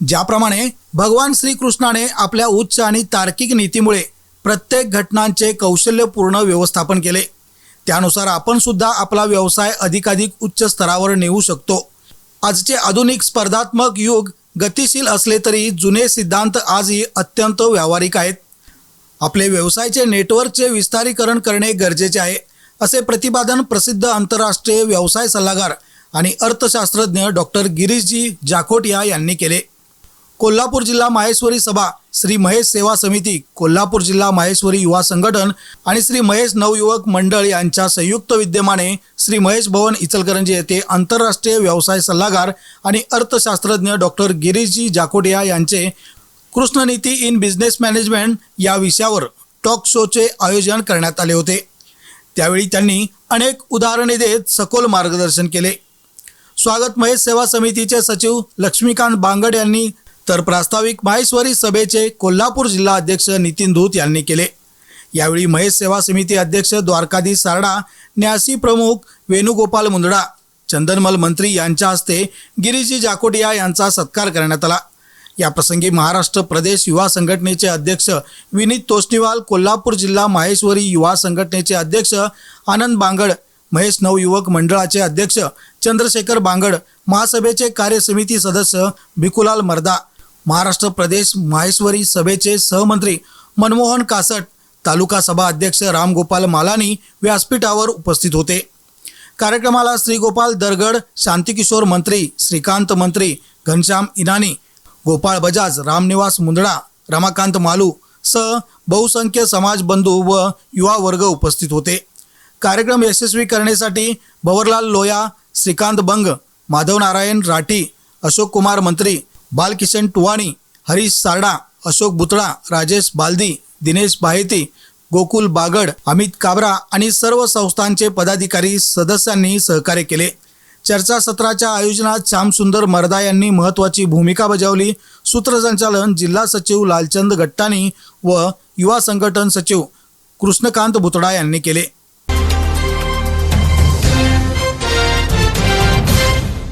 ज्याप्रमाणे भगवान श्रीकृष्णाने आपल्या उच्च आणि तार्किक नीतीमुळे प्रत्येक घटनांचे कौशल्यपूर्ण व्यवस्थापन केले. त्यानुसार आपण सुद्धा आपला व्यवसाय अधिकाधिक उच्च स्तरावर नेऊ शकतो. आजचे आधुनिक स्पर्धात्मक युग गतिशील असले तरी जुने सिद्धांत आजही अत्यंत व्यावहारिक आहेत. आपले व्यवसायाचे नेटवर्कचे विस्तारीकरण करणे गरजेचे आहे असे प्रतिपादन प्रसिद्ध आंतरराष्ट्रीय व्यवसाय सल्लागार आणि अर्थशास्त्रज्ञ डॉक्टर गिरीशजी जाखोटिया यांनी केले. कोल्हापूर जिल्हा माहेश्वरी सभा श्री महेश सेवा समिती कोल्हापूर जिल्हा माहेश्वरी युवा संघटन आणि श्री महेश नवयुवक मंडळ यांच्या संयुक्त विद्यमाने श्री महेश भवन इचलकरंजी येथे आंतरराष्ट्रीय व्यवसाय सल्लागार आणि अर्थशास्त्रज्ञ डॉक्टर गिरीशजी जाकोडिया यांचे कृष्णनीती इन बिझनेस मॅनेजमेंट या विषयावर टॉक शोचे आयोजन करण्यात आले होते. त्यावेळी त्यांनी अनेक उदाहरणे देत सखोल मार्गदर्शन केले. स्वागत महेश सेवा समितीचे सचिव लक्ष्मीकांत बांगड यांनी तर प्रास्ताविक माहेश्वरी सभेचे कोल्हापूर जिल्हा अध्यक्ष नितीन धूत यांनी केले. यावेळी महेश सेवा समिती अध्यक्ष द्वारकाधीश सारडा न्यासी प्रमुख वेणुगोपाल मुंदडा चंदनमल मंत्री यांच्या हस्ते गिरीजी जाकोटिया यांचा सत्कार करण्यात आला. या प्रसंगी महाराष्ट्र प्रदेश युवा संघटनेचे अध्यक्ष विनीत तोष्णीवाल कोल्हापूर जिल्हा माहेश्वरी युवा संघटनेचे अध्यक्ष आनंद बांगड महेश नवयुवक मंडळाचे अध्यक्ष चंद्रशेखर बांगड महासभेचे कार्यसमिती सदस्य भिकुलाल मर्दा महाराष्ट्र प्रदेश माहेश्वरी सभेचे सहमंत्री मनमोहन कासट तालुका सभा अध्यक्ष रामगोपाल मालानी व्यासपीठावर उपस्थित होते. कार्यक्रमाला श्रीगोपाल दरगड शांतिकिशोर मंत्री श्रीकांत मंत्री घनश्याम इनानी गोपाळ बजाज रामनिवास मुंदडा रमाकांत मालू सह बहुसंख्य समाज बंधू व युवा वर्ग उपस्थित होते. कार्यक्रम यशस्वी करण्यासाठी भवरलाल लोया श्रीकांत बंग माधव नारायण राठी अशोक कुमार मंत्री बालकिशन टुवाणी हरीश सारडा अशोक बुतळा राजेश बालदी दिनेश बाहेती गोकुल बागड अमित काबरा आणि सर्व संस्थांचे पदाधिकारी सदस्यांनी सहकार्य केले. चर्चासत्राच्या आयोजनात श्यामसुंदर मर्दा यांनी महत्त्वाची भूमिका बजावली. सूत्रसंचालन जिल्हा सचिव लालचंद गट्टाणी व युवा संघटन सचिव कृष्णकांत बुतडा यांनी केले.